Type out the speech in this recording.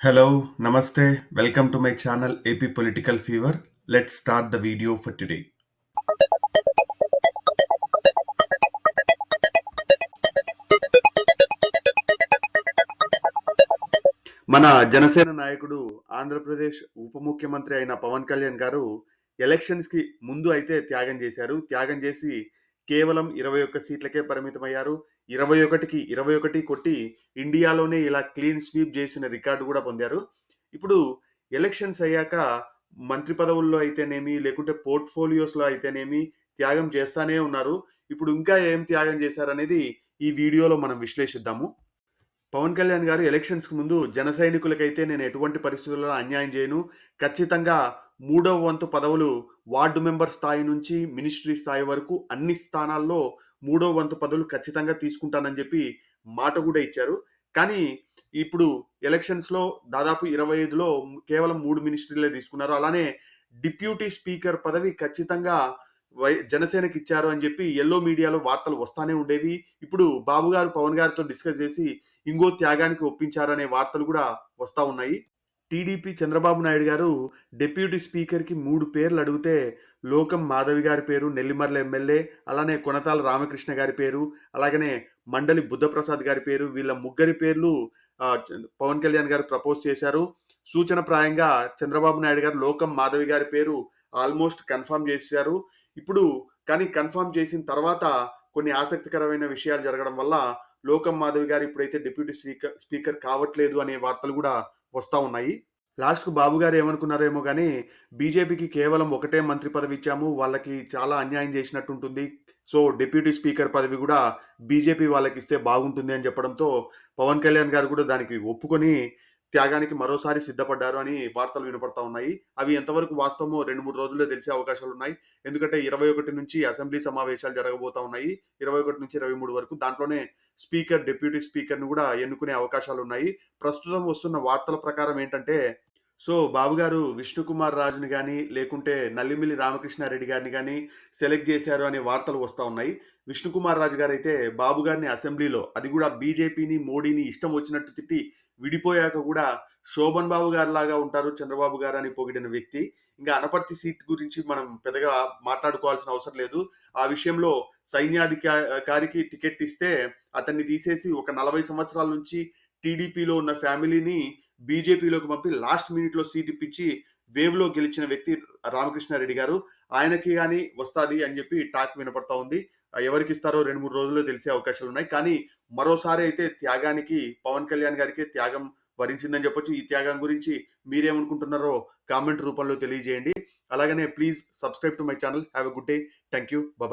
Hello నమస్తే welcome to my channel AP political fever let start the video for today మన జనసేన నాయకుడు ఆంధ్రప్రదేశ్ ఉప ముఖ్యమంత్రి అయిన పవన్ కళ్యాణ్ గారు ఎలక్షన్స్కి ముందు అయితే త్యాగం చేశారు. త్యాగం చేసి కేవలం ఇరవై ఒక్క సీట్లకే పరిమితమయ్యారు. ఇరవై ఒకటికి ఇరవై ఒకటి కొట్టి ఇండియాలోనే ఇలా క్లీన్ స్వీప్ చేసిన రికార్డు కూడా పొందారు. ఇప్పుడు ఎలక్షన్స్ అయ్యాక మంత్రి పదవుల్లో అయితేనేమి లేకుంటే పోర్ట్ఫోలియోస్లో అయితేనేమి త్యాగం చేస్తానే ఉన్నారు. ఇప్పుడు ఇంకా ఏం త్యాగం చేశారనేది ఈ వీడియోలో మనం విశ్లేషిద్దాము. పవన్ కళ్యాణ్ గారు ఎలక్షన్స్కి ముందు జన సైనికులకైతే నేను ఎటువంటి పరిస్థితుల్లో అన్యాయం చేయను. ఖచ్చితంగా మూడవ వంతు పదవులు వార్డు మెంబర్ స్థాయి నుంచి మినిస్ట్రీ స్థాయి వరకు అన్ని స్థానాల్లో మూడవ వంతు పదవులు ఖచ్చితంగా తీసుకుంటానని చెప్పి మాట కూడా ఇచ్చారు. కానీ ఇప్పుడు ఎలక్షన్స్లో దాదాపు ఇరవై ఐదులో కేవలం మూడు మినిస్ట్రీలే తీసుకున్నారు. అలానే డిప్యూటీ స్పీకర్ పదవి ఖచ్చితంగా జనసేనకి ఇచ్చారు అని చెప్పి ఎల్లో మీడియాలో వార్తలు వస్తానే ఉండేవి. ఇప్పుడు బాబు గారు పవన్ గారితో డిస్కస్ చేసి ఇంకో త్యాగానికి ఒప్పించారనే వార్తలు కూడా వస్తూ ఉన్నాయి. టీడీపీ చంద్రబాబు నాయుడు గారు డిప్యూటీ స్పీకర్కి మూడు పేర్లు అడిగితే లోకం మాధవి గారి పేరు నెల్లిమర్ల ఎమ్మెల్యే అలానే కొనతాల రామకృష్ణ గారి పేరు అలాగనే మండలి బుద్ధప్రసాద్ గారి పేరు వీళ్ళ ముగ్గురి పేర్లు పవన్ కళ్యాణ్ గారు ప్రపోజ్ చేశారు. సూచన ప్రాయంగా చంద్రబాబు నాయుడు గారు లోకం మాధవి గారి పేరు ఆల్మోస్ట్ కన్ఫర్మ్ చేశారు. ఇప్పుడు కానీ కన్ఫర్మ్ చేసిన తర్వాత కొన్ని ఆసక్తికరమైన విషయాలు జరగడం వల్ల లోకం మాధవి గారు ఇప్పుడైతే డిప్యూటీ స్పీకర్ స్పీకర్ కావట్లేదు అనే వార్తలు కూడా వస్తూ ఉన్నాయి. లాస్ట్కు బాబు గారు ఏమనుకున్నారేమో కానీ బీజేపీకి కేవలం ఒకటే మంత్రి పదవి ఇచ్చాము వాళ్ళకి చాలా అన్యాయం చేసినట్టు ఉంటుంది సో డిప్యూటీ స్పీకర్ పదవి కూడా బీజేపీ వాళ్ళకి ఇస్తే బాగుంటుంది అని చెప్పడంతో పవన్ కళ్యాణ్ గారు కూడా దానికి ఒప్పుకొని త్యాగానికి మరోసారి సిద్ధపడ్డారు అని వార్తలు వినపడతా ఉన్నాయి. అవి ఎంతవరకు వాస్తవమో రెండు మూడు రోజుల్లో తెలిసే అవకాశాలు ఉన్నాయి. ఎందుకంటే ఇరవై ఒకటి నుంచి అసెంబ్లీ సమావేశాలు జరగబోతా ఉన్నాయి. ఇరవై ఒకటి నుంచి ఇరవై మూడు వరకు దాంట్లోనే స్పీకర్ డిప్యూటీ స్పీకర్ను కూడా ఎన్నుకునే అవకాశాలు ఉన్నాయి. ప్రస్తుతం వస్తున్న వార్తల ప్రకారం ఏంటంటే సో బాబుగారు విష్ణుకుమార్ రాజుని కానీ లేకుంటే నల్లిమిల్లి రామకృష్ణారెడ్డి గారిని కానీ సెలెక్ట్ చేశారు అనే వార్తలు వస్తూ ఉన్నాయి. విష్ణుకుమార్ రాజు గారు అయితే బాబు గారిని అసెంబ్లీలో అది కూడా బీజేపీని మోడీని ఇష్టం వచ్చినట్టు తిట్టి విడిపోయాక కూడా శోభన్ బాబు గారు లాగా ఉంటారు చంద్రబాబు గారు అని పొగిడిన వ్యక్తి. ఇంకా అనపర్తి సీట్ గురించి మనం పెద్దగా మాట్లాడుకోవాల్సిన అవసరం లేదు. ఆ విషయంలో సైన్యాధికారికి టికెట్ ఇస్తే అతన్ని తీసేసి ఒక నలభై సంవత్సరాల నుంచి టీడీపీలో ఉన్న ఫ్యామిలీని బీజేపీలోకి పంపి లాస్ట్ మినిట్లో సీట్ ఇప్పించి వేవ్లో గెలిచిన వ్యక్తి రామకృష్ణారెడ్డి గారు. ఆయనకి కానీ వస్తుంది అని చెప్పి టాక్ వినపడతా ఉంది. ఎవరికి ఇస్తారో రెండు మూడు రోజుల్లో తెలిసే అవకాశాలు ఉన్నాయి. కానీ మరోసారి అయితే త్యాగానికి పవన్ కళ్యాణ్ గారికి త్యాగం వరించిందని చెప్పొచ్చు. ఈ త్యాగం గురించి మీరేమనుకుంటున్నారో కామెంట్ రూపంలో తెలియజేయండి. అలాగనే please subscribe to my channel. Have a good day. Thank you. Bye